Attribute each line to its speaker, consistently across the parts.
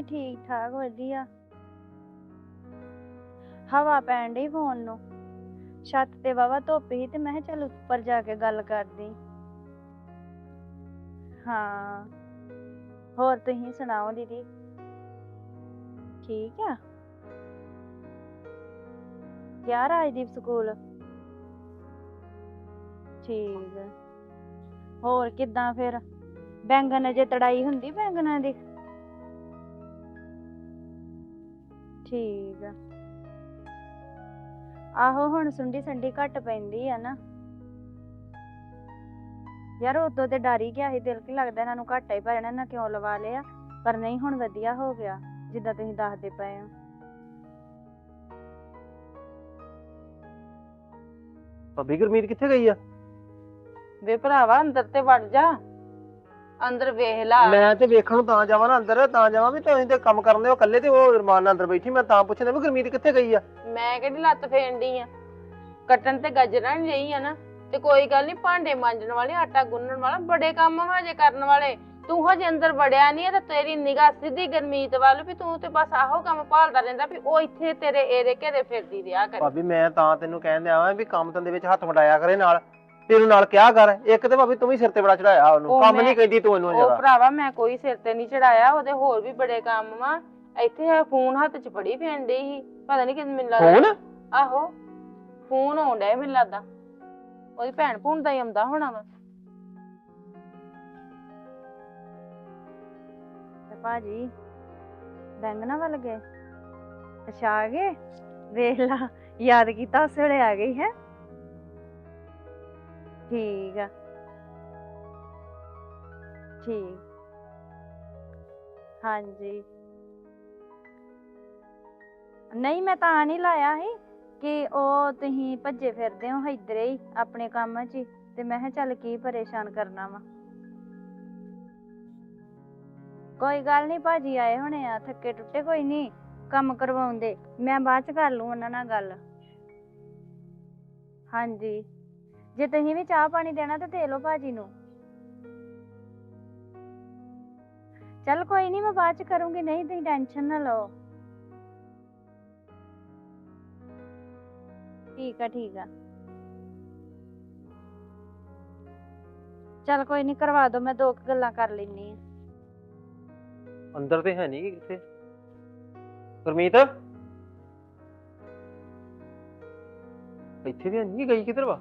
Speaker 1: ਆਹੋ ਠੀਕ ਠਾਕ ਵਧੀਆ। ਹਵਾ ਪੈਣ ਡਈ ਫੋਨ ਨੂੰ। ਛੱਤ ਤੇ ਵਾਵਾ ਧੁੱਪ ਸੀ ਤੇ ਮੈਂ ਕਿਹਾ ਚੱਲ ਉੱਪਰ ਜਾ ਕੇ ਗੱਲ ਕਰਦੀ। ਹਾਂ। ਹੋਰ ਤੁਸੀਂ ਸੁਣਾਓ ਦੀਦੀ? ਠੀਕ ਆ? ਗਿਆ ਰਾਜਦੀਪ ਸਕੂਲ? ਠੀਕ। ਹੋਰ ਕਿੱਦਾਂ ਫਿਰ? ਬੈਂਗਣ ਅਜੇ ਤੜਾਈ ਹੁੰਦੀ ਬੈਂਗਣਾਂ ਦੀ? ਠੀਕ ਆ। ਆਹੋ ਹੁਣ ਸੁੰਡੀ ਸੰਡੀ ਘੱਟ ਪੈਂਦੀ ਆ ਨਾ। ਯਾਰ ਉਦੋਂ ਤੇ ਡਰ ਹੀ ਗਿਆ ਸੀ ਦਿਲ ਕੀ ਲੱਗਦਾ ਇਹਨਾਂ ਨੂੰ ਘਾਟਾ ਹੀ ਭਰਨਾ ਨਾ ਕਿਉਂ ਲਵਾ ਲਿਆ? ਪਰ ਨਹੀਂ ਹੁਣ ਵਧੀਆ ਹੋ ਗਿਆ ਜਿੱਦਾਂ ਤੁਸੀਂ ਦੱਸਦੇ ਪਏ ਹੋ।
Speaker 2: ਭਾਬੀ ਗੁਰਮੀਤ ਕਿੱਥੇ ਗਈ ਆ?
Speaker 3: ਵੇ ਭਰਾਵਾ ਅੰਦਰ ਤੇ ਵੜ ਜਾ। ਅੰਦਰ ਵੇਖ ਲਾ।
Speaker 2: ਮੈਂ ਤੇ ਵੇਖਣ ਨੂੰ ਤਾਂ ਜਾਵਾਂ ਨਾ ਅੰਦਰ ਤਾਂ ਜਾਵਾਂ ਵੀ ਤੁਸੀਂ ਤੇ ਕੰਮ ਕਰਨ ਦੇ ਹੋ ਇਕੱਲੇ ਤੇ ਉਹ ਰਮਾਨ ਨਾਲ ਅੰਦਰ ਬੈਠੀ ਮੈਂ ਤਾਂ ਪੁੱਛਦਾ ਵੀ ਗੁਰਮੀਤ ਕਿੱਥੇ ਗਈ ਆ?
Speaker 3: ਮੈਂ ਕਿਹੜੀ ਲੱਤ ਫੇਰਦੀ ਆ? ਕੱਟਣ ਤੇ ਗਜਰਾਂ ਨਹੀਂ ਰਹੀ ਆ ਨਾ। ਤੇ ਕੋਈ ਗੱਲ ਨਹੀਂ ਭਾਂਡੇ ਮਾਂਜਣ ਵਾਲੇ ਆਟਾ ਗੁੰਨਣ ਵਾਲਾ ਬੜੇ ਕੰਮ ਹਜੇ ਕਰਨ ਵਾਲੇ। ਤੂੰ ਹਜੇ ਅੰਦਰ ਵੜਿਆ ਨਹੀਂ ਤੇ ਤੇਰੀ ਨਿਗਾਹ ਸਿੱਧੀ ਗਰਮੀਤ ਵੱਲ ਵੀ ਤੂੰ ਤੇ ਬਸ ਆਹੋ ਕੰਮ ਭਾਲਦਾ ਰਹਿੰਦਾ ਵੀ ਉਹ ਇੱਥੇ ਤੇਰੇ ਏਰੇ ਘੇਰੇ ਫਿਰਦੀ ਰਿਹਾ ਕਰੇ।
Speaker 2: ਭਾਬੀ ਮੈਂ ਤਾਂ ਤੈਨੂੰ ਕਹਿਣ ਦਿਆ ਵਾਂ ਵੀ ਕੰਮ ਧੰਦੇ ਵਿੱਚ ਹੱਥ ਵਟਾਇਆ ਕਰੇ ਨਾਲ। ਤੈਨੂੰ ਨਾਲ ਕਿਹਾ ਕਰ? ਇੱਕ ਤੇ ਭਾਬੀ ਤੂੰ ਵੀ ਸਿਰ ਤੇ ਬੜਾ ਚੜਾਇਆ ਉਹਨੂੰ।
Speaker 3: ਉਹ
Speaker 2: ਕੰਮ
Speaker 3: ਮੈਂ-
Speaker 2: ਨਹੀਂ ਕਹਿੰਦੀ ਤੂੰ ਇਹਨੂੰ
Speaker 3: ਉਹ
Speaker 2: ਜ਼ਿਆਦਾ
Speaker 3: ਭਰਾਵਾ ਮੈਂ ਕੋਈ ਸਿਰ ਤੇ ਨਹੀਂ ਚੜਾਇਆ ਉਹਦੇ ਹੋਰ ਵੀ ਬੜੇ ਕੰਮ ਵਾ। ਇੱਥੇ ਫੋਨ ਹੱਥ 'ਚ ਫੜੀ ਫੈਣ ਡਈ ਸੀ। ਪਤਾ ਨਹੀਂ ਕਿੰਨ ਮੈਨੂੰ ਲੱਗਦਾ
Speaker 2: ਫੋਨ?
Speaker 3: ਆਹੋ ਫੋਨ ਆਉਂਦਾ ਮੈਨੂੰ ਲੱਗਦਾ। ਉਹਦੀ ਭੈਣ ਭੂਣ ਦਾ ਹੀ ਆਉਂਦਾ ਹੋਣਾ ਵਾ।
Speaker 1: ਤੇ ਭਾਜੀ ਬੈਂਗਣਾ ਵੱਲ ਗਏ। ਅੱਛਾ ਆ ਗਏ? ਵੇਖ ਲਾ ਯਾਦ ਕੀਤਾ ਉਸੇ ਵੇਲੇ ਆ ਗਈ ਹੈ? ਠੀਕ ਆ। ਠੀਕ। ਹਾਂਜੀ। ਨਹੀਂ, ਮੈਂ ਤਾਂ ਨਹੀਂ ਲਾਇਆ ਸੀ ਕਿ ਉਹ ਤੁਸੀਂ ਭੱਜੇ ਫਿਰਦੇ ਹੋ ਇੱਧਰੇ ਹੀ ਆਪਣੇ ਕੰਮ 'ਚ ਹੀ। ਤੇ ਮੈਂ ਕਿਹਾ ਚੱਲ ਕੀ ਪਰੇਸ਼ਾਨ ਕਰਨਾ ਵਾ। ਕੋਈ ਗੱਲ ਨਹੀਂ, ਭਾਜੀ ਆਏ ਹੋਣੇ ਆ, ਥੱਕੇ ਟੁੱਟੇ ਕੋਈ ਨਹੀਂ ਕੰਮ ਕਰਵਾਉਂਦੇ। ਮੈਂ ਬਾਅਦ ਚ ਕਰ ਲੂੰ ਉਹਨਾਂ ਨਾਲ ਗੱਲ। ਹਾਂਜੀ। ਜੇ ਤੁਸੀਂ ਵੀ ਚਾਹ ਪਾਣੀ ਦੇਣਾ ਤਾਂ ਦੇ ਲਓ ਭਾਜੀ ਨੂੰ। ਚੱਲ ਕੋਈ ਨਹੀਂ ਮੈਂ ਬਾਅਦ ਚ ਕਰੂੰਗੀ, ਨਹੀਂ ਤੁਸੀਂ ਟੈਨਸ਼ਨ ਨਾ ਲਓ। ਠੀਕ ਆ ਠੀਕ ਆ। ਚੱਲ ਕੋਈ ਨਹੀਂ ਕਰਵਾ ਦੋ, ਮੈਂ ਦੋ ਕੁ ਗੱਲਾਂ ਕਰ ਲੈਣੀ ਆ।
Speaker 2: ਅੰਦਰ ਤੇ ਹੈ ਨਹੀਂ ਕਿੱਥੇ? ਗੁਰਮੀਤ? ਇੱਥੇ ਵੀ ਨਹੀਂ ਗਈ ਕਿਧਰ ਵਾ?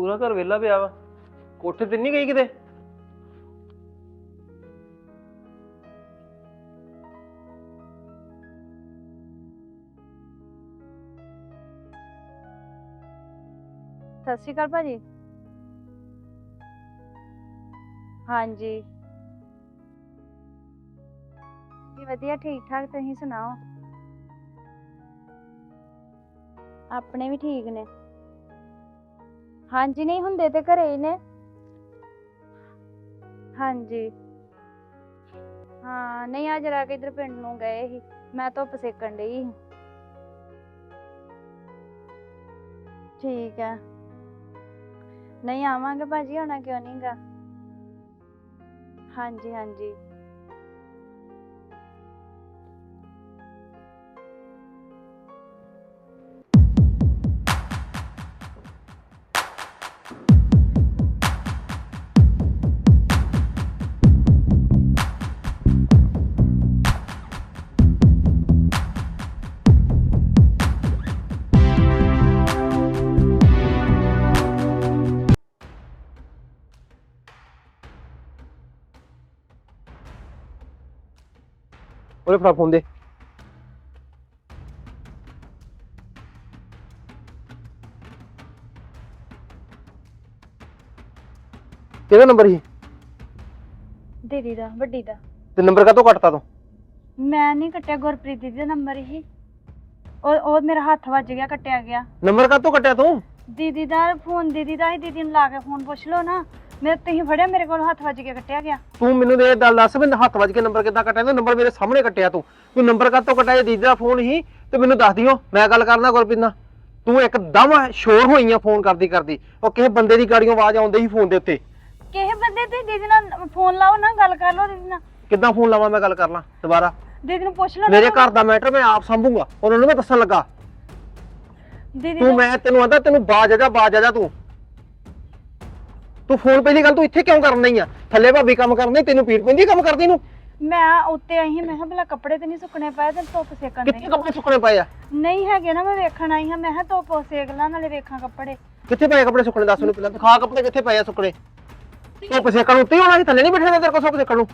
Speaker 2: ਪੂਰਾ ਘਰ ਵਿਹਲਾ ਪਿਆ ਵਾ। ਕੋਠੇ ਤੇ ਨਹੀਂ ਗਈ ਕਿਤੇ?
Speaker 1: ਸਤਿ ਸ਼੍ਰੀ ਅਕਾਲ ਭਾਜੀ। ਹਾਂਜੀ। ਜੀ ਵਧੀਆ ਠੀਕ ਠਾਕ ਤੁਸੀਂ ਸੁਣਾਓ? ਆਪਣੇ ਵੀ ਠੀਕ ਨੇ। ਹਾਂਜੀ, ਨਹੀਂ ਹੁੰਦੇ ਤੇ ਘਰੇ ਹੀ ਨੇ। ਹਾਂਜੀ। ਹਾਂ, ਨਹੀਂ ਆ ਜਰਾ ਕਿ ਇਧਰ ਪਿੰਡ ਨੂੰ ਗਏ ਸੀ। ਮੈਂ ਧੁੱਪ ਸੇਕਣ ਡਈ ਸੀ। ਠੀਕ ਹੈ ਨਹੀਂ ਆਵਾਂਗੇ ਭਾਜੀ, ਆਉਣਾ ਕਿਉਂ ਨਹੀਂਗਾ ਹਾਂਜੀ ਹਾਂਜੀ।
Speaker 2: ਉਹਦੇ ਫੜਾ ਫੋਨ ਦੇ ਕਿਹਦਾ ਨੰਬਰ ਸੀ
Speaker 1: ਦੀਦੀ ਦਾ ਵੱਡੀ ਦਾ
Speaker 2: ਤੇ ਨੰਬਰ ਕਾਹਤੋਂ ਕੱਟਤਾ ਤੂੰ
Speaker 1: ਮੈਂ ਨਹੀਂ ਕੱਟਿਆ ਗੁਰਪ੍ਰੀਤ ਦੀਦੀ ਦਾ ਨੰਬਰ ਹੀ ਉਹ ਉਹ ਮੇਰਾ ਹੱਥ ਵੱਜ ਗਿਆ ਕੱਟਿਆ ਗਿਆ
Speaker 2: ਨੰਬਰ ਕਾਹਤੋਂ ਕੱਟਿਆ ਤੂੰ
Speaker 1: ਦੀਦੀ ਦਾ ਫੋਨ ਦੀਦੀ ਦਾ ਹੀ ਦੀਦੀ ਨੂੰ ਲਾ ਕੇ ਫੋਨ ਪੁੱਛ ਲਓ ਨਾ। ਮੇਰੇ ਤੁਸੀਂ ਫੜਿਆ ਮੇਰੇ ਕੋਲ ਹੱਥ ਵੱਜ ਕੇ ਕੱਟਿਆ ਗਿਆ।
Speaker 2: ਤੂੰ ਮੈਨੂੰ ਦੇ ਗੱਲ ਦੱਸ ਵੀ ਹੱਥ ਵੱਜ ਕੇ ਨੰਬਰ ਕਿੱਦਾਂ ਕੱਟਿਆ? ਤੂੰ ਨੰਬਰ ਮੇਰੇ ਸਾਹਮਣੇ ਕੱਟਿਆ ਤੂੰ। ਤੂੰ ਨੰਬਰ ਕਾਹਤੋਂ ਕੱਟਿਆ? ਦੀਦੀ ਦਾ ਫੋਨ ਸੀ ਤੇ ਮੈਨੂੰ ਦੱਸ ਦਿਓ। ਮੈਂ ਗੱਲ ਕਰਨਾ ਗੁਰਪ੍ਰੀਤ ਨਾਲ। ਤੂੰ ਇੱਕਦਮ ਸ਼ੋਰ ਹੋਈ ਆ ਫੋਨ ਕਰਦੀ ਕਰਦੀ। ਉਹ ਕਿਸੇ ਬੰਦੇ ਦੀ ਗਾੜੀਆਂ ਆਵਾਜ਼ ਆਉਂਦੀ ਸੀ ਫੋਨ ਦੇ ਉੱਤੇ।
Speaker 1: ਕਿਸੇ ਬੰਦੇ ਤੇ ਦੀਦੀ ਨਾਲ ਫੋਨ ਲਾਓ ਨਾ ਗੱਲ ਕਰ ਲਓ ਦੀਦੀ ਨਾਲ।
Speaker 2: ਕਿੱਦਾਂ ਫੋਨ ਲਾਵਾਂ? ਮੈਂ ਗੱਲ ਕਰ ਲਾਂ ਦੁਬਾਰਾ।
Speaker 1: ਦੀਦੀ ਨੂੰ ਪੁੱਛ ਲੈ
Speaker 2: ਮੇਰੇ ਘਰ ਦਾ ਮੈਟਰ ਮੈਂ ਆਪ ਸੰਭੂਗਾ। ਉਹਨਾਂ ਨੂੰ ਮੈਂ ਦੱਸਣ ਲੱਗਾ।
Speaker 1: ਦੀਦੀ
Speaker 2: ਤੂੰ ਮੈਂ ਤੈਨੂੰ ਆਂਦਾ ਤੈਨੂੰ ਬਾਜ ਆ ਜਾ ਬਾਜ ਆ ਜਾ ਤੂੰ। ਤੂੰ ਫੋਨ ਪਹਿਲੀ ਗੱਲ ਤੂੰ ਇੱਥੇ ਕਿਉਂ ਕਰਨ ਨਹੀਂ ਆ? ਥੱਲੇ ਭਾਬੀ ਕੰਮ ਕਰਨੀ ਤੈਨੂੰ ਪੀੜ ਪੈਂਦੀ ਕੰਮ ਕਰਦੀ ਨੂੰ?
Speaker 1: ਮੈਂ ਉੱਤੇ ਆਈ ਹਾਂ ਮੈਂ ਕਿਹਾ ਭਲਾ ਕੱਪੜੇ ਤੇ ਨਹੀਂ ਸੁੱਕਣੇ ਪਏ ਤੇ ਧੁੱਪ ਸੇਕਣ
Speaker 2: ਕਿੱਥੇ
Speaker 1: ਨਹੀਂ
Speaker 2: ਕੱਪੜੇ ਸੁੱਕਣੇ ਪਏ ਆ?
Speaker 1: ਨਹੀਂ ਹੈਗੇ ਨਾ ਮੈਂ ਵੇਖਣ ਆਈ ਹਾਂ ਮੈਂ ਕਿਹਾ ਧੁੱਪ ਸੇਕ ਲਾਂ ਨਾਲੇ ਵੇਖਾਂ ਕੱਪੜੇ।
Speaker 2: ਕਿੱਥੇ ਪਏ ਆ ਕੱਪੜੇ ਸੁੱਕਣੇ ਦੱਸ ਮੈਨੂੰ ਪਹਿਲਾਂ ਦਿਖਾ ਕੱਪੜੇ ਕਿੱਥੇ ਪਏ ਆ ਸੁੱਕਣੇ। ਧੁੱਪ ਸੇਕਣ ਨੂੰ ਉੱਤੇ ਹੀ ਹੋਣਾ ਸੀ ਥੱਲੇ ਨਹੀਂ ਬੈਠਣਾ ਤੇਰੇ ਕੋਲ ਸੁੱਕ ਸੇਕਣ ਨੂੰ।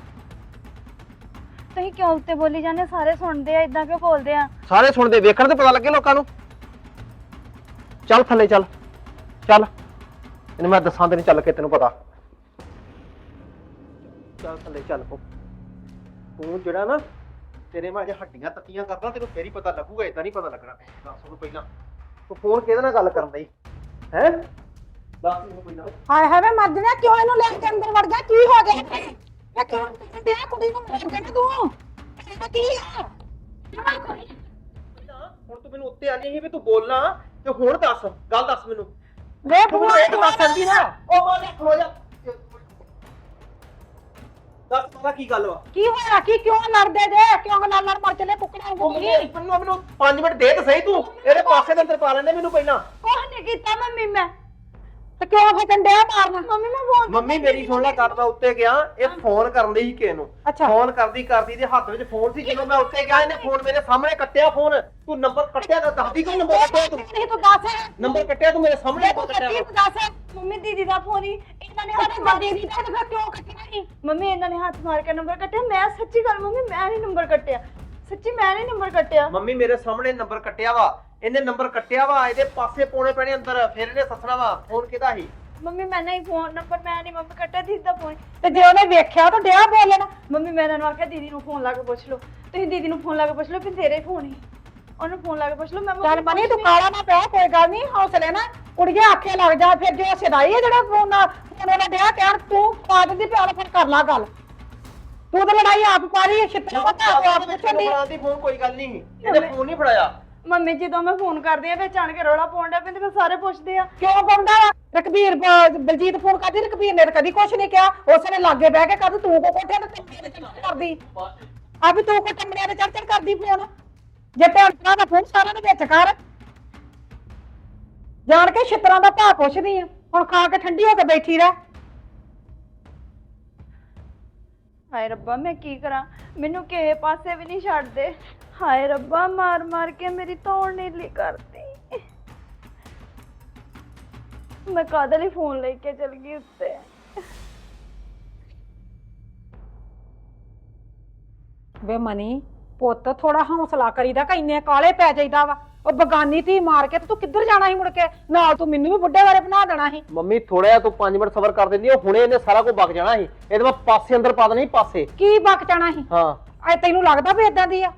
Speaker 1: ਤੁਸੀਂ ਕਿਉਂ ਉੱਤੇ ਬੋਲੀ ਜਾਂਦੇ ਸਾਰੇ ਸੁਣਦੇ ਆ ਇਦਾਂ ਕਿਉਂ ਬੋਲਦੇ ਆ?
Speaker 2: ਸਾਰੇ ਸੁਣਦੇ ਵੇਖਣ ਤੇ ਪਤਾ ਲੱਗੇ ਲੋਕਾਂ ਨੂੰ। ਚੱਲ ਥੱਲੇ ਚੱਲ ਚੱਲ। ਇਹਨੂੰ ਮੈਂ ਦੱਸਾਂ ਤੇ ਨਹੀਂ ਚੱਲ ਕੇ ਤੈਨੂੰ ਪਤਾ। ਚੱਲ ਥੱਲੇ ਚੱਲ ਪੋ ਤੂੰ ਜਿਹੜਾ ਨਾ ਤੇਰੇ ਮੈਂ ਅਜੇ ਹੱਡੀਆਂ ਤੱਤੀਆਂ ਕਰਦਾ ਤੈਨੂੰ ਫੇਰ ਹੀ ਪਤਾ ਲੱਗੂਗਾ ਇਦਾਂ ਨਹੀਂ ਪਤਾ ਲੱਗਣਾ। ਦੱਸ ਉਹਨੂੰ ਪਹਿਲਾਂ। ਤੂੰ ਫੋਨ ਕਿਹਦੇ ਨਾਲ ਗੱਲ ਕਰਨ ਦਈ ਹੈ? ਦੱਸ ਮੈਨੂੰ ਪਹਿਲਾਂ।
Speaker 4: ਹਾਏ ਹਾਏ ਵੇ ਮਰ ਜਣਾ ਕਿਉਂ ਇਹਨੂੰ ਲੈ ਕੇ ਅੰਦਰ ਵੜ ਗਿਆ? ਕੀ ਹੋ ਗਿਆ? ਮੈਂ ਕਿਉਂ ਤੇ ਕੁੜੀ ਨੂੰ ਮਾਰ ਕੇ ਤੂੰ? ਇਹ ਕੀ ਆ।
Speaker 2: ਹੁਣ ਤੂੰ ਮੈਨੂੰ ਉੱਤੇ ਆਣੀ ਸੀ ਵੀ ਤੂੰ ਬੋਲਣਾ ਤੇ ਹੁਣ ਦੱਸ ਗੱਲ ਦੱਸ ਮੈਨੂੰ।
Speaker 4: ਵੇ
Speaker 2: ਤੂੰ
Speaker 4: ਬੂਆ
Speaker 2: ਇਹ ਦੱਸ ਸਕਦੀ ਨਾ ਉਹ ਮਾਨੇ ਖਲੋ ਜਾ। ਦੱਸ ਪਤਾ ਕੀ ਗੱਲ ਵਾ?
Speaker 4: ਕੀ ਹੋਇਆ? ਕੀ ਕਿਉਂ ਲੜਦੇ ਜੇ? ਕਿਉਂ ਨਾਲ ਨਾਲ ਮਰ ਚਲੇ ਕੁੱਕੜਾਂ
Speaker 2: ਉਹ
Speaker 4: ਨੂੰ
Speaker 2: ਮੈਨੂੰ ਮੈਨੂੰ ਮੈਨੂੰ 5 ਮਿੰਟ ਦੇ ਤਾਂ ਸਹੀ ਤੂੰ। ਇਹਦੇ ਪਾਸੇ ਦੇ ਅੰਦਰ ਪਾ ਲੈਂਦੇ ਮੈਨੂੰ ਪਹਿਲਾਂ।
Speaker 1: ਕੁਛ ਨਹੀਂ ਕੀਤਾ ਮੰਮੀ ਮੈਂ।
Speaker 4: ਤੇ ਕਿਉਂ ਫਟਣ ਡਿਆ ਮਾਰਨਾ?
Speaker 1: ਮੰਮੀ ਮੈਂ ਫੋਨ
Speaker 2: ਮੰਮੀ ਮੇਰੀ ਸੁਣ ਲੈ ਕਰਦਾ ਉੱਤੇ ਗਿਆ ਇਹ ਫੋਨ ਕਰਨ ਦੀ ਸੀ ਕਿਸੇ ਨੂੰ।
Speaker 4: ਅੱਛਾ।
Speaker 2: ਫੋਨ ਕਰਦੀ ਕਰਦੀ ਦੇ ਹੱਥ ਵਿੱਚ ਫੋਨ ਸੀ ਜਦੋਂ ਮੈਂ ਉੱਤੇ ਗਿਆ ਇਹਨੇ ਫੋਨ ਮੇਰੇ ਸਾਹਮਣੇ ਕੱਟਿਆ ਫੋਨ ਤੂੰ ਨੰਬਰ ਕੱਟਿਆ ਤਾਂ ਦੱਸਦੀ ਕੋਈ ਨੰਬਰ ਕੱਟਿਆ ਤੂੰ
Speaker 4: ਨਹੀਂ ਤੂੰ ਦੱਸ।
Speaker 2: ਨੰਬਰ ਕੱਟਿਆ ਤੂੰ ਮੇਰੇ ਸਾਹਮਣੇ ਕਿਉਂ
Speaker 4: ਤੂੰ
Speaker 2: ਕੱਟਿਆ
Speaker 4: ਸੱਚੀ
Speaker 2: ਵਾ?
Speaker 4: ਤੂੰ ਦੱਸ।
Speaker 1: ਮੰਮੀ ਦੀਦੀ ਦਾ ਫੋਨ ਹੀ। ਇਹਨਾਂ ਨੇ ਹੱਥ ਮਾਰ
Speaker 4: ਦੀ ਤਾਂ ਫਿਰ ਕਿਉਂ ਕੱਟਣਾ ਨਹੀਂ
Speaker 1: ਮੰਮੀ ਇਹਨਾਂ ਨੇ ਹੱਥ ਮਾਰ ਕੇ ਨੰਬਰ ਕੱਟਿਆ। ਮੈਂ ਸੱਚੀ ਗੱਲ ਮੰਮੀ ਮੈਂ ਨਹੀਂ ਨੰਬਰ ਕੱਟਿਆ। ਸੱਚੀ ਮੈਂ ਨਹੀਂ ਨੰਬਰ ਕੱਟਿਆ।
Speaker 2: ਮੰਮੀ ਮੇਰੇ ਸਾਹਮਣੇ ਨੰਬਰ ਕੱਟਿਆ ਵਾ। ਇਹਨੇ ਨੰਬਰ ਕੱਟਿਆ ਵਾ ਇਹਦੇ ਪਾਸੇ ਪਾਉਣੇ ਪੈਣੇ ਅੰਦਰ ਫਿਰ ਇਹਨੇ ਸੱਸਣਾ ਵਾ ਫੋਨ ਕਿਹਦਾ ਸੀ?
Speaker 1: ਮੰਮੀ ਮੈਂ ਨਹੀਂ ਫੋਨ ਨੰਬਰ ਮੈਂ ਨਹੀਂ ਮੰਮੀ ਕੱਟਿਆ ਦੀਦੀ ਦਾ ਫੋਨ।
Speaker 4: ਤੇ ਜੇ ਉਹਨੇ ਵੇਖਿਆ ਤਾਂ ਡਿਆ ਬੋਲਣਾ।
Speaker 1: ਮੰਮੀ ਮੈਂ ਇਹਨਾਂ ਨੂੰ ਆਖਿਆ ਦੀਦੀ ਨੂੰ ਫੋਨ ਲਾ ਕੇ ਪੁੱਛ ਲਓ। ਤੁਸੀਂ ਦੀਦੀ ਨੂੰ ਫੋਨ ਲਾ ਕੇ ਪੁੱਛ ਲਓ ਕਿ ਤੇਰੇ ਫੋਨ ਹੀ। ਉਹਨੂੰ ਫੋਨ ਲਾ ਕੇ ਪੁੱਛ ਲਓ ਮੈਂ
Speaker 4: ਚੱਲ ਮਨੀ ਤੂੰ ਕਾਲਾ ਨਾ ਪਿਆ ਕੋਈ ਗੱਲ ਨਹੀਂ ਹੌਸਲੇ ਨਾ ਕੁੜੀਏ ਆਖੇ ਲੱਗ ਜਾ ਫਿਰ ਜੇ ਸਦਾਈ ਹੈ ਜਿਹੜਾ ਫੋਨ ਨਾਲ ਫੋਨ ਵਾਲਾ ਡਿਆ ਕਹਿਣ ਤੂੰ ਪਾ ਦਿੰਦੀ ਪਿਆਰ ਫਿਰ ਕਰ ਲਾ ਗੱਲ। ਤੂੰ ਤਾਂ ਲੜਾਈ ਆਪ ਪਾ ਰਹੀ ਹੈ ਛਿੱਤਰ ਵਟਾ ਆਪ ਪੁੱਛਣ ਦੀ।
Speaker 2: ਫੋਨ ਕੋਈ ਗੱਲ ਨਹੀਂ ਇਹਨੇ ਫੋਨ ਨਹੀਂ ਫੜਾਇਆ।
Speaker 1: ਮੰਮੀ ਜਦੋਂ ਮੈਂ ਫੋਨ ਕਰਦੀ ਆ ਵਿੱਚ ਆਣ ਕੇ ਰੌਲਾ ਪਾਉਣ ਡਿਆ ਪੈਂਦੇ ਫਿਰ ਸਾਰੇ ਪੁੱਛਦੇ ਆ।
Speaker 4: ਕਿਉਂ ਪਾਉਂਦਾ ਵਾ? ਬ- ਬਲਜੀਤ ਫੋਨ ਕਰਦੀ ਰਕਬੀਰ ਨੇ ਤਾਂ ਕਦੀ ਕੁਛ ਨਹੀਂ ਕਿਹਾ। ਉਸ ਨੇ ਲਾਗੇ ਬਹਿ ਕੇ ਕਰ ਤੂੰ ਕੋ ਕੋਠੇ ਤੇ ਕਰਦੀ। ਆ ਵੀ ਤੂੰ ਕੋ ਟੰਮਿਆਂ ਤੇ ਚੜ ਚੜ ਕਰਦੀ ਫੋਨ ਜੇ ਭੈਣ ਭਰਾ ਦਾ ਫੋਨ ਸਾਰਿਆਂ ਦੇ ਵਿੱਚ ਕਰ। ਜਾਣ ਕੇ ਛਿੱਤਰਾਂ ਦਾ ਭਾਅ ਪੁੱਛਦੀ ਆ। ਹੁਣ ਖਾ ਕੇ ਠੰਡੀ ਹੋ ਕੇ ਬੈਠੀ ਰਹਿ।
Speaker 1: ਹਾਏ ਰੱਬਾ ਮੈਂ ਕੀ ਕਰਾਂ? ਮੈਨੂੰ ਕਿਸੇ ਪਾਸੇ ਵੀ ਨਹੀਂ ਛੱਡਦੇ। ਹਾਏ ਰੱਬਾ ਮਾਰ ਮਾਰ ਕੇ ਮੇਰੀ ਧੌਣ ਨੀਲੀ ਕਰਤੀ। ਮੈਂ ਕਾਹਦੇ ਲਈ ਫੋਨ ਲੈ ਕੇ ਚਲ ਗਈ ਉੱਤੇ?
Speaker 4: ਵੇ ਮਨੀ ਪੁੱਤ ਥੋੜਾ ਹੌਸਲਾ ਕਰੀਦਾ ਕਿ ਇੰਨੇ ਕਾਲੇ ਪੈ ਜਾਈਦਾ ਵਾ। ਉਹ ਬਗਾਨੀ ਧੀ ਮਾਰ ਕੇ ਤੇ ਤੂੰ ਕਿੱਧਰ ਜਾਣਾ ਸੀ ਮੁੜ ਕੇ? ਨਾਲ ਤੂੰ ਮੈਨੂੰ ਵੀ ਬੁੱਢੇ ਬਾਰੇ ਬਣਾ ਦੇਣਾ ਸੀ।
Speaker 2: ਮੰਮੀ ਥੋੜਾ ਜਿਹਾ ਤੂੰ 5 ਮਿੰਟ ਸਬਰ ਕਰ ਦਿੰਦੀ ਉਹ ਹੁਣੇ ਇਹਨੇ ਸਾਰਾ ਕੁਝ ਵਗ ਜਾਣਾ ਸੀ। ਇਹਦੇ ਮੈਂ ਪਾਸੇ ਅੰਦਰ ਪਾ ਦੇਣਾ ਸੀ ਪਾਸੇ।
Speaker 4: ਕੀ ਬਕ ਜਾਣਾ ਸੀ?
Speaker 2: ਹਾਂ।
Speaker 4: ਐ ਤੈਨੂੰ ਲੱਗਦਾ ਵੀ ਇਦਾਂ ਦੀ ਆ?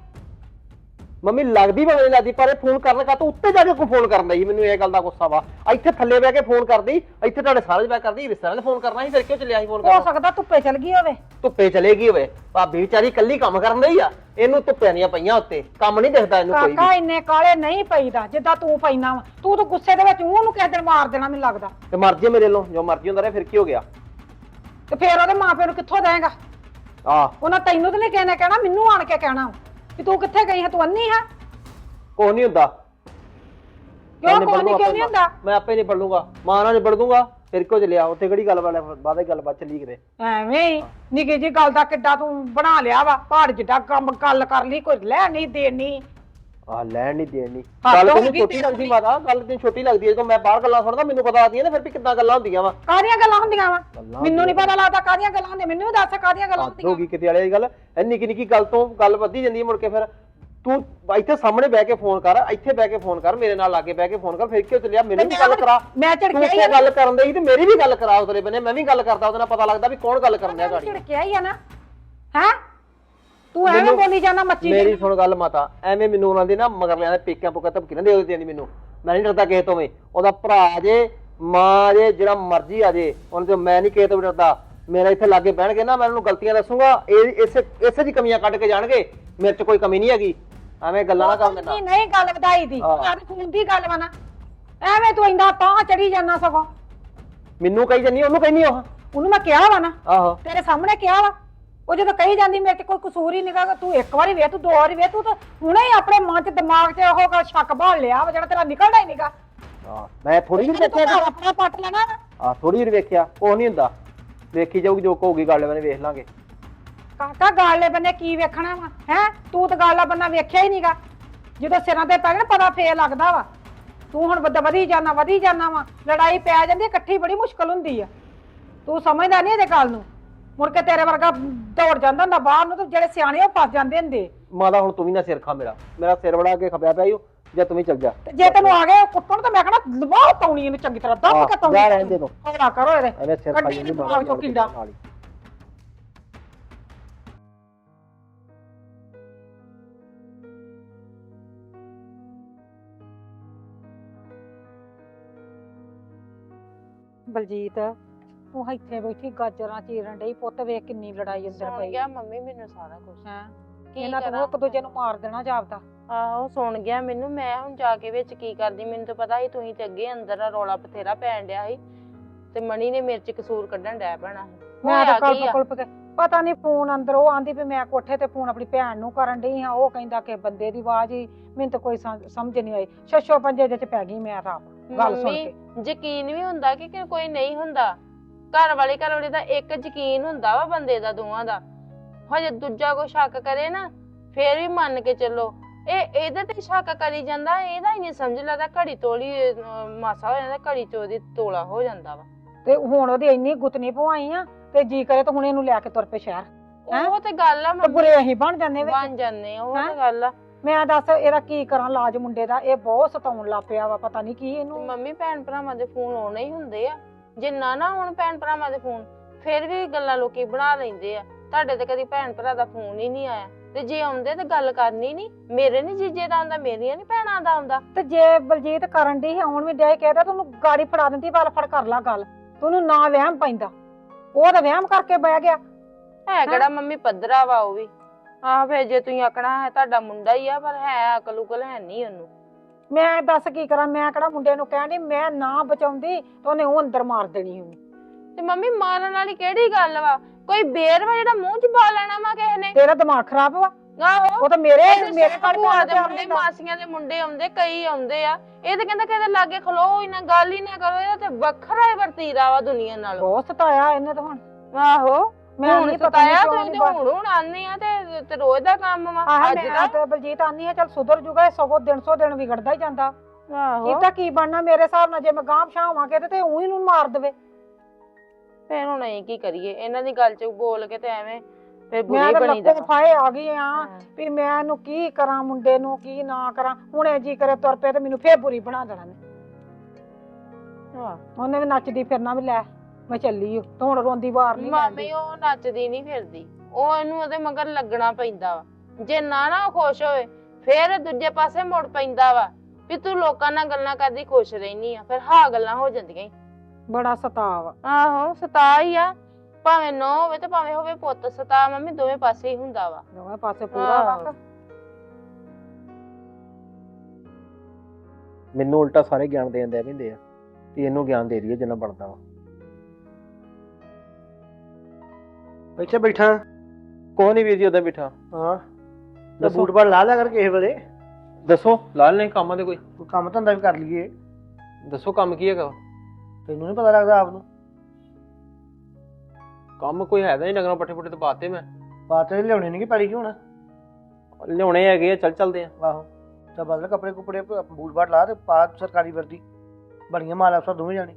Speaker 2: ਮੰਮੀ ਲੱਗਦੀ ਭਾਵੇਂ ਲੱਗਦੀ ਪਰ ਇਹ ਫੋਨ ਕਰਨ ਕਾ ਤੂੰ ਉੱਤੇ ਜਾ ਕੇ ਕੋਈ ਫੋਨ ਕਰਨ ਦੀ ਮੈਨੂੰ ਇਹ ਗੱਲ ਦਾ ਗੁੱਸਾ ਵਾ। ਇੱਥੇ ਥੱਲੇ ਬਹਿ ਕੇ ਫੋਨ ਕਰਦੀ ਇੱਥੇ ਤੁਹਾਡੇ ਸਾਰੇ ਬਹਿ ਕਰਦੀ ਰਿਸ਼ਤੇਦਾਰਾਂ ਨੇ ਫੋਨ ਕਰਨਾ ਸੀ ਫਿਰ ਕਿਉਂ ਚੱਲਿਆ ਸੀ ਫੋਨ
Speaker 4: ਹੋ
Speaker 2: ਕਰਨ?
Speaker 4: ਸਕਦਾ ਧੁੱਪੇ ਚਲ ਗਈ ਹੋਵੇ।
Speaker 2: ਧੁੱਪੇ ਚਲੇਗੀ ਹੋਵੇ। ਭਾਬੀ ਵਿਚਾਰੀ ਕੱਲੀ ਕੰਮ ਕਰਨ ਡਈ ਆ ਇਹਨੂੰ ਧੁੱਪਿਆਂ ਦੀਆਂ ਪਈਆਂ ਉੱਤੇ। ਕੰਮ ਨਹੀਂ ਦਿਖਦਾ ਇਹਨੂੰ ਕੋਈ
Speaker 4: ਕਾਕਾ
Speaker 2: ਵੀ।
Speaker 4: ਇੰਨੇ ਕਾਲੇ ਨਹੀਂ ਪਈਦਾ ਜਿੱਦਾਂ ਤੂੰ ਪੈਣਾ ਵਾ। ਤੂੰ ਤਾਂ ਗੁੱਸੇ ਦੇ ਵਿੱਚ ਉਹਨੂੰ ਕਿਸੇ ਦਿਨ ਮਾਰ ਦੇਣਾ ਮੈਨੂੰ ਲੱਗਦਾ।
Speaker 2: ਤੇ ਮਰਜ਼ੀ ਮੇਰੇ ਲੋ ਜੋ ਮਰਜ਼ੀ ਹੁੰਦਾ ਰਹੇ ਫਿਰ ਕੀ ਹੋ ਗਿਆ?
Speaker 4: ਤੇ ਫੇਰ ਉਹਦੇ ਮਾਪਿਆਂ ਨੂੰ ਕਿੱਥੋਂ ਦੇਏਗਾ
Speaker 2: ਆ
Speaker 4: ਉਹਨਾਂ ਤੈਨੂੰ ਤਾਂ ਨਹੀਂ ਕਹਿਣਾ ਕਹਿਣਾ ਮੈਨੂੰ ਆਣ ਕੇ ਕਹਿਣਾ। ਕਿ ਤੂੰ ਕਿੱਥੇ ਗਈ ਹੈ? ਤੂੰ ਅੰਨੀ ਹੈ?
Speaker 2: ਕੁਛ ਨਹੀਂ ਹੁੰਦਾ।
Speaker 4: ਕਿਉਂ ਕੋਈ ਨਹੀਂ ਕਿਉਂ ਨਹੀਂ ਹੁੰਦਾ?
Speaker 2: ਮੈਂ ਆਪੇ ਨਿਬੜ ਲੂੰਗਾ ਮਾਂ ਨਾਲ ਨਿਬੜ ਦੂੰਗਾ ਫਿਰ ਕਿਉਂ ਚੱਲਿਆ ਉੱਥੇ ਕਿਹੜੀ ਗੱਲ ਵਾਲੇ ਬਾਅਦ ਗੱਲਬਾਤ ਚੱਲੀ ਕਿਤੇ?
Speaker 4: ਐਵੇਂ ਹੀ। ਨਿੱਕੀ ਜੀ ਗੱਲ ਦਾ ਕਿੱਡਾ ਤੂੰ ਬਣਾ ਲਿਆ ਵਾ। ਪਹਾੜ ਜਿੱਡਾ ਕੰਮ ਗੱਲ ਕਰ ਲਈ ਕੋਈ ਲੈ ਨਹੀਂ ਦੇਣੀ।
Speaker 2: ਆ ਲੈਣ ਨਹੀਂ ਦੇਣੀ ਗੱਲ
Speaker 4: ਹੋ
Speaker 2: ਤੈਨੂੰ ਛੋਟੀ। ਲੱਗਦੀ ਮਾਤਾ ਗੱਲ ਤੈਨੂੰ ਛੋਟੀ ਲੱਗਦੀ ਹੈ ਜਦੋਂ ਮੈਂ ਬਾਹਰ ਗੱਲਾਂ ਸੁਣਦਾ ਮੈਨੂੰ ਪਤਾ ਆਦੀਆਂ ਨੇ ਫਿਰ ਵੀ ਕਿੱਦਾਂ ਗੱਲਾਂ ਹੁੰਦੀਆਂ ਵਾ।
Speaker 4: ਕਾਹਦੀਆਂ ਗੱਲਾਂ ਹੁੰਦੀਆਂ ਵਾ? ਮੈਨੂੰ ਨਹੀਂ ਪਤਾ ਲੱਗਦਾ ਕਾਹਦੀਆਂ ਗੱਲਾਂ ਹੁੰਦੀਆਂ ਮੈਨੂੰ ਵੀ ਦੱਸ ਕਾਹਦੀਆਂ ਗੱਲਾਂ
Speaker 2: ਹੱਦ
Speaker 4: ਹੁੰਦੀਆਂ।
Speaker 2: ਹੋ ਗਈ ਕਿਤੇ ਵਾਲੀ ਗੱਲ ਐ ਨਿੱਕੀ ਨਿੱਕੀ ਗੱਲ ਤੋਂ ਗੱਲ ਵੱਧੀ ਜਾਂਦੀ ਹੈ ਮੁੜ ਕੇ ਫਿਰ। ਤੂੰ ਇੱਥੇ ਸਾਹਮਣੇ ਬਹਿ ਕੇ ਫੋਨ ਕਰ ਇੱਥੇ ਬਹਿ ਕੇ ਫੋਨ ਕਰ ਮੇਰੇ ਨਾਲ ਲਾਗੇ ਬਹਿ ਕੇ ਫੋਨ ਕਰ ਫਿਰ ਕਿਉਂ ਚੱਲਿਆ? ਮੈਨੂੰ ਵੀ ਗੱਲ ਕਰਾ।
Speaker 4: ਮੈਂ ਝੜਕਿਆ ਹੀ
Speaker 2: ਗੱਲ ਕਰਨ ਦੇ ਸੀ ਤੇ ਮੇਰੀ ਵੀ ਗੱਲ ਕਰਾ ਉਧਰੇ ਬਨੇ ਮੈਂ ਵੀ ਗੱਲ ਕਰਦਾ ਉਹਦੇ ਨਾਲ ਪਤਾ ਲੱਗਦਾ ਵੀ ਕੌਣ ਗੱਲ ਕਰਨ ਡਿਆ ਗਾੜੀ
Speaker 4: ਝੜਕਿਆ ਹੀ ਆ ਨਾ। ਹੈ? ਤੂੰ ਐਵੇਂ ਬੋਲੀ ਜਾਂਦਾ ਮੱਚੀ
Speaker 2: ਮੇਰੀ ਸੁਣ ਗੱਲ ਮਾਤਾ ਐਵੇਂ ਮੈਨੂੰ ਉਹਨਾਂ ਦੇ ਨਾ ਮਗਰਲਿਆਂ ਦੇ ਪੇਕਿਆਂ ਪੁੱਕਾ ਧਮਕੀ ਨਾ ਦੇ ਉਹਦੇ ਦੇਣੀ ਮੈਨੂੰ। ਮੈਂ ਨਹੀਂ ਡਰਦਾ ਕਿਸੇ ਤੋਂ ਵੀ। ਉਹਦਾ ਭਰਾ ਜੇ ਮਾਂ ਜੇ ਜਿਹੜਾ ਮਰਜ਼ੀ ਆ ਜੇ ਉਹਨਾਂ ਤੋਂ ਮੈਂ ਨਹੀਂ ਕਿਸੇ ਤੋਂ ਵੀ ਡਰਦਾ। ਮੇਰਾ ਇੱਥੇ ਲਾਗੇ ਬਹਿਣਗੇ ਨਾ ਮੈਂ ਉਹਨਾਂ ਗਲਤੀਆਂ ਦੱਸੂਗਾ। ਇਹ ਇਸੇ ਇਸੇ ਦੀ ਕਮੀਆਂ ਕੱਢ ਕੇ ਜਾਣਗੇ ਮੇਰੇ 'ਚ ਕੋਈ ਕਮੀ ਨਹੀਂ ਹੈਗੀ। ਐਵੇਂ ਗੱਲਾਂ ਨਾ ਕਰ ਦੇਣਾ
Speaker 4: ਨਹੀਂ ਨਹੀਂ ਗੱਲ ਵਧਾਈ ਦੀ।
Speaker 2: ਹਾਂ।
Speaker 4: ਯਾਰ ਖੂਨ ਦੀ ਗੱਲ ਵਾ ਨਾ। ਐਵੇਂ ਤੂੰ ਇੰਦਾ ਤਾਂ ਚੜੀ ਜਾਂਦਾ ਸਗੋਂ।
Speaker 2: ਮੈਨੂੰ ਕਹੀ ਜੰਨੀ ਉਹਨੂੰ ਕਹਿੰਨੀ ਉਹ।
Speaker 4: ਉਹਨੂੰ ਮੈਂ ਕਿਹਾ ਵਾ ਨਾ।
Speaker 2: ਆਹੋ।
Speaker 4: ਤੇਰੇ ਸਾਹਮਣੇ ਕਿਹਾ ਵਾ। ਉਹ ਜਦੋਂ ਕਹੀ ਜਾਂਦੀ ਮੇਰੇ ਤੇ ਕੋਈ ਕਸੂਰ ਹੀ ਨਹੀਂਗਾ ਤੂੰ ਇੱਕ ਵਾਰੀ ਵੇ ਤੂੰ ਦੋ ਵਾਰੀ ਵੇ ਤੂੰ ਤਾਂ ਹੁਣੇ ਹੀ ਆਪਣੇ ਮਨ ਚ ਦਿਮਾਗ 'ਚ ਉਹ ਸ਼ੱਕ ਭਾਲ ਲਿਆ ਵਾ ਜਿਹੜਾ ਤੇਰਾ ਨਿਕਲਦਾ ਹੀ ਨਹੀਂਗਾ
Speaker 2: ਹਾਂ ਮੈਂ ਥੋੜੀ ਜਿਹੀ
Speaker 4: ਤੂੰ
Speaker 2: ਵੇਖਿਆ
Speaker 4: ਘਰ ਆਪਣਾ ਪੱਟ ਲੈਣਾ ਨਾ
Speaker 2: ਆ ਥੋੜੀ ਜਿਹੀ ਵੇਖਿਆ ਉਹ ਨਹੀਂ ਹੁੰਦਾ। ਵੇਖੀ ਜਾਊਗੀ ਜੋ ਕਹੂਗੀ ਗੱਲ ਮੈਨੇ ਵੇਖ ਲਾਂਗੇ।
Speaker 4: ਕਾਕਾ ਗਾਲੇ ਬੰਨੇ ਕੀ ਵੇਖਣਾ ਵਾ ਹੈ? ਤੂੰ ਤਾਂ ਗਾਲਾ ਬੰਨਾ ਵੇਖਿਆ ਹੀ ਨਹੀਂਗਾ ਜਦੋਂ ਸਿਰਾਂ ਤੇ ਪੈ ਗਿਆ ਨਾ ਪਤਾ ਫੇਰ ਲੱਗਦਾ ਵਾ। ਤੂੰ ਹੁਣ ਵਧ- ਵਧੀ ਜਾਣਾ ਵਧੀ ਜਾਣਾ ਵਾ। ਲੜਾਈ ਪੈ ਜਾਂਦੀ ਇਕੱਠੀ ਬੜੀ ਮੁਸ਼ਕਲ ਹੁੰਦੀ ਆ। ਤੂੰ ਸਮਝਦਾ ਨਹੀਂ ਇਹਦੇ ਗੱਲ ਨੂੰ। ਮੁੜ ਕੇ ਤੇਰੇ ਵਰਗਾ ਦੌੜ ਜਾਂਦਾ ਹੁੰਦਾ ਬਾਹਰ ਨੂੰ ਤੇ ਜਿਹੜੇ ਸਿਆਣੇ ਉਹ ਫਸ ਜਾਂਦੇ ਹੁੰਦੇ।
Speaker 2: ਮਾਦਾ ਹੁਣ ਤੂੰ ਵੀ ਨਾ ਸਿਰ ਖਾ ਮੇਰਾ। ਮੇਰਾ ਸਿਰ ਵੜਾ ਕੇ ਖਪਿਆ ਪਿਆ ਈ ਓ, ਜਾਂ ਤੂੰ ਵੀ ਚੱਲ ਜਾ।
Speaker 4: ਤੇ ਜੇ ਤੈਨੂੰ ਆ ਗਏ ਕੁੱਟਣ ਤਾਂ ਮੈਂ ਕਹਣਾ ਲਵਾਓ ਤੌਣੀ ਇਹਨੂੰ ਚੰਗੀ ਤਰ੍ਹਾਂ ਦੱਬ ਕੇ
Speaker 2: ਆਹ,
Speaker 4: ਤੌਣੀ
Speaker 2: ਜਾ ਰਹਿਣ ਦੇ ਤੂੰ।
Speaker 4: ਹੌਲਾ ਕਰੋ ਇਹਦੇ।
Speaker 2: ਐਵੇਂ ਸਿਰ
Speaker 4: ਕੱਢੀ
Speaker 2: ਖਾਈ ਜਾਂਦੀ
Speaker 4: ਇਹਨੂੰ
Speaker 2: ਨਾਲ
Speaker 4: ਚੋਂ ਕੀੜਾ।
Speaker 2: ਨਾਲ ਹੀ।
Speaker 4: ਬਲਜੀਤ ਤੂੰ ਇੱਥੇ ਬੈਠੀ ਗਾਜਰਾਂ ਚੀਰਨ ਡਈ ਪੁੱਤ ਵੇਖ ਕਿੰਨੀ ਲੜਾਈ ਅੰਦਰ
Speaker 3: ਸੁਣ
Speaker 4: ਪਈ।
Speaker 3: ਗਿਆ ਮੰਮੀ ਮੈਨੂੰ ਸਾਰਾ ਕੁਝ
Speaker 4: ਹੈ?
Speaker 3: ਕੀ
Speaker 4: ਇਹਨਾਂ ਤੋਂ ਇੱਕ ਦੂਜੇ ਨੂੰ ਮਾਰ ਦੇਣਾ ਜਾਪਦਾ।
Speaker 3: ਆਹੋ ਸੁਣ ਗਿਆ ਮੈਨੂੰ। ਮੈਂ ਹੁਣ ਜਾ ਕੇ ਵਿੱਚ ਕੀ ਕਰਦੀ ਮੈਨੂੰ ਤਾਂ ਪਤਾ ਸੀ ਤੁਸੀਂ ਤੇ ਅੱਗੇ ਅੰਦਰ ਆ ਰੌਲਾ ਬਥੇਰਾ ਪੈਣ ਡਿਆ ਸੀ। ਤੇ ਮਣੀ ਨੇ ਮੇਰੇ ਚ ਕਸੂਰ ਕੱਢਣ ਡਿਆ ਪੈਣਾ ਸੀ।
Speaker 4: ਮੈਂ ਤਾਂ
Speaker 3: ਹੋਇਆ ਕੀ
Speaker 4: ਕਲਪ
Speaker 3: ਆ?
Speaker 4: ਕਲਪ ਕੇ ਪਤਾ ਨਹੀਂ ਫੋਨ ਅੰਦਰ ਉਹ ਆਂਦੀ ਵੀ ਮੈਂ ਕੋਠੇ ਤੇ ਫੋਨ ਆਪਣੀ ਭੈਣ ਨੂੰ ਕਰਨ ਡਈ ਹਾਂ ਉਹ ਕਹਿੰਦਾ ਕਿ ਬੰਦੇ ਦੀ ਆਵਾਜ਼ ਹੀ ਮੈਨੂੰ ਤਾਂ ਕੋਈ ਸਮ- ਸਮਝ ਨਹੀਂ ਆਈ। ਛੱਛੋ ਪੰਜੇ ਦੇ ਚ ਪੈ ਗਈ ਮੈਂ ਆਪ ਗੱਲ ਸੁਣ
Speaker 3: ਮੰਮੀ,
Speaker 4: ਕੇ।
Speaker 3: ਯਕੀਨ ਵੀ ਹੁੰਦਾ ਕਿ ਕਿ ਕੋਈ ਨਹੀਂ ਹੁੰਦਾ? ਘਰ ਵਾਲੇ ਘਰ ਵਾਲੇ ਦਾ ਇੱਕ ਯਕੀਨ ਹੁੰਦਾ ਵਾ ਬੰਦੇ ਦਾ ਦੋਵਾਂ ਦਾ। ਹਜੇ ਦੂਜਾ ਕੋਈ ਸ਼ੱਕ ਕਰੇ ਨਾ ਫੇਰ ਵੀ ਮੰਨ ਕੇ ਚੱਲੋ। ਇਹ ਇਹਦੇ ਤੇ ਸ਼ੱਕ ਕਰੀ ਜਾਂਦਾ ਇਹਦਾ ਹੀ ਨਹੀਂ ਸਮਝ ਲੱਗਦਾ ਘੜੀ ਤੋਲੀ ਮਾਸਾ ਹੋ ਜਾਂਦਾ ਘੜੀ ਚੋਦੀ ਤੋਲਾ ਹੋ ਜਾਂਦਾ ਵਾ।
Speaker 4: ਤੇ ਹੁਣ ਉਹਦੀ ਇੰਨੀ ਗੁੱਤਨੀ ਪਵਾਈ ਆ ਤੇ ਜੀ ਕਰੇ ਤਾਂ ਹੁਣ ਇਹਨੂੰ ਲੈ ਕੇ ਤੁਰ ਪਏ ਸ਼ਹਿਰ?
Speaker 3: ਉਹ ਤੇ ਗੱਲ ਆ ਮੰਮੀ।
Speaker 4: ਬੁਰੇ ਅਸੀਂ ਬਣ ਜਾਂਦੇ ਵਿੱਚ।
Speaker 3: ਬਣ ਜਾਂਦੇ ਉਹ? ਤੇ ਗੱਲ ਆ।
Speaker 4: ਮੈਂ ਦੱਸ ਇਹਦਾ ਕੀ ਕਰਾਂ ਲਾਜ ਮੁੰਡੇ ਦਾ? ਇਹ ਬਹੁਤ ਸਤਾਉਣ ਲੱਗ ਪਿਆ ਵਾ ਪਤਾ ਨਹੀਂ ਕੀ ਇਹਨੂੰ।
Speaker 3: ਮੰਮੀ ਭੈਣ ਭਰਾਵਾਂ ਦੇ ਫੋਨ ਆਉਣੇ ਹੀ ਹੁੰਦੇ ਆ। ਜੇ ਨਾ ਨਾ ਹੁਣ ਭੈਣ ਭਰਾਵਾਂ ਦੇ ਫੋਨ ਫਿਰ ਵੀ ਗੱਲਾਂ ਲੋਕੀ ਬਣਾ ਲੈਂਦੇ ਆ। ਤੁਹਾਡੇ ਤੇ ਕਦੀ ਭੈਣ ਭਰਾ ਦਾ ਫੋਨ ਹੀ ਨਹੀਂ ਆਇਆ। ਤੇ ਜੇ ਆਉਂਦੇ ਤੇ ਗੱਲ ਕਰਨੀ ਨਹੀਂ। ਮੇਰੇ ਨਹੀਂ ਜੀਜੇ ਦਾ ਆਉਂਦਾ ਮੇਰੀਆਂ ਨਹੀਂ ਭੈਣਾਂ ਦਾ ਆਉਂਦਾ।
Speaker 4: ਤੇ ਜੇ ਬਲਜੀਤ ਕਰਨ ਦੀ ਆਉਣ ਵੀ ਡਿਆ ਕਹਿੰਦਾ ਤੈਨੂੰ ਗਾੜੀ ਫੜਾ ਦਿੰਦੀ ਵੱਲ ਫੜ ਕਰ ਲਾ ਗੱਲ। ਤੈਨੂੰ ਨਾ ਵਹਿਮ ਪੈਂਦਾ। ਉਹ ਤਾਂ ਵਹਿਮ ਕਰਕੇ ਬਹਿ ਗਿਆ।
Speaker 3: ਹੈ ਕਿਹੜਾ ਮੰਮੀ ਪੱਧਰਾ ਵਾ ਉਹ ਵੀ। ਆਹ ਫੇਰ ਜੇ ਤੁਸੀਂ ਆਖਣਾ ਹੈ ਤੁਹਾਡਾ ਮੁੰਡਾ ਹੀ ਆ ਪਰ ਹੈ ਅਕਲ ਉਕਲ ਹੈ ਨਹੀਂ ਉਹਨੂੰ।
Speaker 4: ਮੈਂ ਦੱਸ ਕੀ ਕਰਾਂ ਮੈਂ ਕਿਹੜਾ ਮੁੰਡੇ ਨੂੰ ਕਹਿਣ ਡਈ ਮੈਂ ਨਾ ਬਚਾਉਂਦੀ ਤਾਂ ਉਹਨੇ ਉਹ ਅੰਦਰ ਮਾਰ ਦੇਣੀ ਉਹਨੂੰ
Speaker 3: ਤੇ ਮੰਮੀ ਮਾਰਨ ਵਾਲੀ ਕਿਹੜੀ ਗੱਲ ਵਾ? ਕੋਈ ਬੇਰ ਵਾ ਜਿਹੜਾ ਮੂੰਹ 'ਚ ਪਾ ਲੈਣਾ ਵਾ ਕਿਸੇ ਨੇ?
Speaker 4: ਤੇਰਾ ਦਿਮਾਗ ਖਰਾਬ ਵਾ?
Speaker 3: ਆਹੋ।
Speaker 4: ਉਹ ਤਾਂ ਮੇਰੇ
Speaker 3: ਇਹਦੇ
Speaker 4: ਮੇਰੇ
Speaker 3: ਸਿਰ ਭੂਆ
Speaker 4: ਭੈਣ
Speaker 3: ਦੇ ਮੁੰਡੇ ਮਾਸੀਆਂ ਦੇ ਮੁੰਡੇ ਆਉਂਦੇ ਕਈ ਆਉਂਦੇ ਆ। ਇਹ ਤਾਂ ਕਹਿੰਦਾ ਕਿਤੇ ਲਾਗੇ ਖਲੋ ਹੀ ਨਾ ਗੱਲ ਹੀ ਨਾ ਕਰੋ ਇਹਦਾ ਤੇ ਵੱਖਰਾ ਹੀ ਵਰਤੀਰਾ ਵਾ ਦੁਨੀਆ ਨਾਲੋਂ।
Speaker 4: ਬਹੁਤ ਸਤਾਇਆ ਇਹਨੇ ਤਾਂ ਹੁਣ।
Speaker 3: ਆਹੋ।
Speaker 4: ਮੈਂ
Speaker 3: ਹੁਣ ਸਤਾਇਆ ਤੁਸੀਂ ਤੇ ਹੁਣ ਹੁਣ ਆਨੇ ਆ ਤੇ ਤੇ ਰੋਜ਼ ਦਾ ਕੰਮ ਵਾ
Speaker 4: ਆਹ
Speaker 3: ਅੱਜ
Speaker 4: ਮੈਂ
Speaker 3: ਦਾ
Speaker 4: ਤੇ ਬਲਜੀਤ ਆਨੀ ਹੈ ਚੱਲ ਸੁਧਰ ਜੂਗਾ ਇਹ ਸਗੋਂ ਦਿਨ ਸੋ ਦਿਨ ਵਿਗੜਦਾ ਹੀ ਜਾਂਦਾ।
Speaker 3: ਆਹੋ।
Speaker 4: ਕਿਤਾ ਕੀ ਬਣਨਾ ਮੇਰੇ ਹਿਸਾਬ ਨਾਲ ਜੇ ਮੈਂ ਗਾਂਹ ਪਛਾਵਾਂਗੇ ਤੇ ਉਹੀ ਨੂੰ ਮਾਰ ਦੇਵੇ।
Speaker 3: ਫੇਰ ਹੁਣ ਅਸੀਂ ਕੀ ਕਰੀਏ? ਇਹਨਾਂ ਦੀ ਗੱਲ ਚ ਬੋਲ ਕੇ ਤੇ ਐਵੇਂ ਫੇਰ
Speaker 4: ਮੈਂ
Speaker 3: ਬੁਰੀ
Speaker 4: ਤਾਂ
Speaker 3: ਬਣੀ ਦਾ
Speaker 4: ਲੱਕੋ ਫਾਏ ਆ ਗਈ ਆ ਵੀ ਮੈਂ ਇਹਨੂੰ ਕੀ ਕਰਾਂ ਮੁੰਡੇ ਨੂੰ ਕੀ ਨਾ ਕਰਾਂ। ਹੁਣੇ ਜੀ ਕਰੇ ਤੁਰ ਪਏ ਤੇ ਮੈਨੂੰ ਫੇਰ ਬੁਰੀ ਬਣਾ ਦੇਣਾ ਨੇ। ਉਹਨੇ ਵੀ ਨੱਚਦੀ ਫਿਰਨਾ ਵੀ ਲੈ। ਮੈਂ ਚੱਲੀ ਓ ਤੇ ਹੁਣ ਰੋਂਦੀ ਵਾਰ ਨਹੀਂ
Speaker 3: ਮਾਮੀ ਉਹ ਨੱਚਦੀ ਨਹੀਂ ਫਿਰਦੀ। ਉਹ ਇਹਨੂੰ ਉਹਦੇ ਮਗਰ ਲੱਗਣਾ ਪੈਂਦਾ ਵਾ। ਜੇ ਨਾ ਨਾ ਉਹ ਖੁਸ਼ ਹੋਵੇ ਫੇਰ ਦੂਜੇ ਪਾਸੇ ਮੁੜ ਪੈਂਦਾ ਵਾ ਵੀ ਤੂੰ ਲੋਕਾਂ ਨਾਲ ਗੱਲਾਂ ਕਰਦੀ ਖੁਸ਼ ਰਹਿਨੀ ਆ ਫਿਰ ਹਾਂ ਗੱਲਾਂ ਹੋ ਜਾਂਦੀਆਂ ਈ।
Speaker 4: ਬੜਾ ਸਤਾਵ
Speaker 3: ਆਹੋ ਸਤਾ ਹੀ ਆ। ਭਾਵੇਂ ਨੋ ਹੋਵੇ ਤੇ ਭਾਵੇਂ ਹੋਵੇ ਪੁੱਤ ਸਤਾ ਮੰਮੀ ਦੋਵੇਂ ਪਾਸੇ ਹੀ ਹੁੰਦਾ ਵਾ।
Speaker 4: ਦੋਵੇਂ ਪਾਸੇ ਪੂਰਾ
Speaker 3: ਆਹੋ।
Speaker 2: ਮੈਨੂੰ ਉਲਟਾ ਸਾਰੇ ਗਿਆਨ ਦੇਣ ਦੇ ਪੈਂਦੇ ਆ ਤੇ ਇਹਨੂੰ ਗਿਆਨ ਦੇ ਦਈਏ ਜਿੰਨਾ ਬਣਦਾ ਵਾ।
Speaker 5: ਇੱਥੇ ਬੈਠਾ।
Speaker 2: ਕੋਈ ਨਹੀਂ ਵੀਰ ਜੀ ਉਦਾਂ ਬਿਠਾ?
Speaker 5: ਹਾਂ। ਤੇ
Speaker 2: ਦੱਸੋ।
Speaker 5: ਬੂਟ ਬਾਟ ਲਾ ਲਿਆ ਕਰ ਕਿਸੇ ਵੇਲੇ।
Speaker 2: ਦੱਸੋ। ਲਾਲ ਨੇ ਕੰਮਾਂ ਦੇ ਕੋਈ।
Speaker 5: ਕੋਈ ਕੰਮ ਧੰਦਾ ਵੀ ਕਰ ਲਈਏ।
Speaker 2: ਦੱਸੋ ਕੰਮ ਕੀ ਹੈਗਾ?
Speaker 5: ਤੈਨੂੰ ਨਹੀਂ ਪਤਾ ਲੱਗਦਾ ਆਪ ਨੂੰ।
Speaker 2: ਕੰਮ ਕੋਈ ਹੈ ਤਾਂ ਨਹੀਂ ਡੰਗਰਾਂ ਪੱਠੇ ਪੁੱਠੇ ਤੇ ਪਾਤੇ ਮੈਂ।
Speaker 5: ਬਾਤ ਲਿਆਉਣੇ ਨਹੀਂ ਕਿ ਪੈਲੀ ਚ ਹੁਣ।
Speaker 2: ਲਿਆਉਣੇ ਹੈਗੇ ਆ ਚੱਲ ਚੱਲਦੇ ਆ।
Speaker 5: ਆਹੋ। ਤਾਂ ਬਦਲ ਕੱਪੜੇ ਕੁਪੜੇ ਬੂਟ ਬਾਟ ਲਾ ਤੇ ਪਾ ਸਰਕਾਰੀ ਵਰਦੀ। ਬੜੀਆਂ ਮਾਲ ਅਫਸਰ ਦੋਵੇਂ ਜਾਣੇ।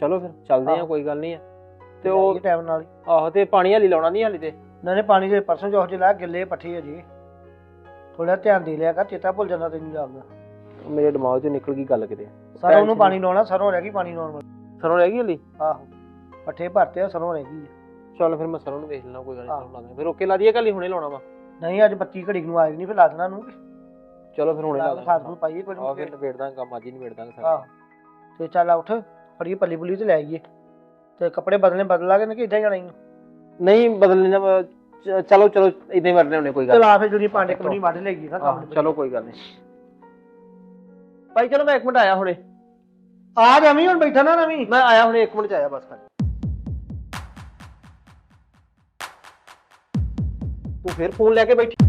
Speaker 2: ਚਲੋ ਫਿਰ ਚੱਲਦੇ ਆ
Speaker 5: ਆਹੋ।
Speaker 2: ਕੋਈ ਗੱਲ ਨਹੀਂ ਆ। ਤੇ ਉਹ
Speaker 5: ਟਾਈਮ ਨਾਲ ਹੀ।
Speaker 2: ਆਹੋ ਤੇ ਪਾਣੀ ਹਾਲੀ ਲਾਉਣਾ ਨਹੀਂ ਹਾਲੀ ਤੇ?
Speaker 5: ਨਾ ਨੇ ਪਾਣੀ ਦੇ ਪਰਸੋਂ ਜੋਹ ਚ ਲਾ ਗਿੱਲੇ ਪੱਠੇ ਅਜੇ ਥੋੜਾ ਧਿਆਨ ਦੇ ਲਿਆ ਕਰ ਚੇਤਾ ਭੁੱਲ ਜਾਂਦਾ ਤੈਨੂੰ ਜਾਪਦਾ
Speaker 2: ਮੇਰੇ ਦਿਮਾਗ 'ਚੋਂ ਨਿਕਲ ਗਈ ਗੱਲ ਕਿਤੇ।
Speaker 5: ਸਰੋਂ ਨੂੰ ਪਾਣੀ ਲਾਉਣਾ ਸਰੋਂ ਰਹਿ ਗਈ ਪਾਣੀ ਲਾਉਣ ਵਾਲੀ।
Speaker 2: ਸਰੋਂ ਰਹਿ ਗਈ ਹਾਲੀ?
Speaker 5: ਆਹੋ। ਪੱਠੇ ਭਰਤੇ ਆ ਸਰੋਂ ਰਹਿ ਗਈ ਆ।
Speaker 2: ਚਲ ਫਿਰ ਮੈਂ ਸਰੋਂ ਨੂੰ ਵੇਖ ਲੈਣਾ ਕੋਈ ਗੱਲ ਨਹੀਂ। ਸਰੋਂ ਲਾ ਦਾਂਗੇ ਫਿਰ ਓਕੇ ਲਾ ਦਈਏ ਕੱਲ ਹੀ ਹੁਣੇ ਲਾਉਣਾ ਵਾ?
Speaker 5: ਨਹੀਂ ਅੱਜ ਬੱਤੀ ਘੜੀ ਨੂੰ ਆਈ ਨਹੀਂ ਫਿਰ ਲਾ ਦੇਣਾ ਨੂੰ
Speaker 2: ਚਲੋ ਫਿਰ ਹੁਣੇ ਲਾ ਦਾਂਗੇ
Speaker 5: ਨੂੰ ਪਾਈਏ ਕੁਝ
Speaker 2: ਆਹ ਫਿਰ ਨਿਬੇੜ ਦਾਂਗੇ ਕੰਮ ਅੱਜ ਹੀ ਨਿਬੇੜ ਦਾਂਗੇ ਸਾਰਾ।
Speaker 5: ਆਹੋ। ਤੇ ਚੱਲ ਉੱਠ ਫੜੀ ਪੱਲੀ ਪੁੱਲੀ ਤੇ ਲੈ ਆਈਏ। ਤੇ ਕੱਪੜੇ ਬਦਲਨੇ ਬਦਲ ਲਾਗੇ ਨਾ ਕਿ ਇਦਾਂ ਜਾਣਾ ਹੀ
Speaker 2: ਨਹੀਂ ਬਦਲਣੇ ਨਾ ਵਾ, ਚ- ਚਲੋ ਚਲੋ ਇਦਾਂ ਹੀ ਵਰਨੇ ਹੋਣੇ ਕੋਈ ਗੱਲ
Speaker 5: ਚਲ ਆ ਫਿਰ ਜੁਨੀ ਪਾਂਡੇ ਕਮਨੀ ਵੱਢ ਲੈਗੀ ਨਾ
Speaker 2: ਆਹ,
Speaker 5: ਕੰਮ
Speaker 2: ਚਲੋ ਕੋਈ ਗੱਲ ਨਹੀਂ। ਭਾਈ ਚਲੋ ਮੈਂ ਇੱਕ ਮਿੰਟ ਆਇਆ ਹੁਣੇ।
Speaker 5: ਆ ਜਾਵੀਂ ਹੁਣ ਬੈਠਾ ਨਾ ਰਵੀ
Speaker 2: ਮੈਂ ਆਇਆ ਹੁਣੇ ਇੱਕ ਮਿੰਟ ਚ ਆਇਆ ਬਸ ਖਾਲੀ ਤੂੰ ਫਿਰ ਫੋਨ ਲੈ ਕੇ ਬੈਠੀ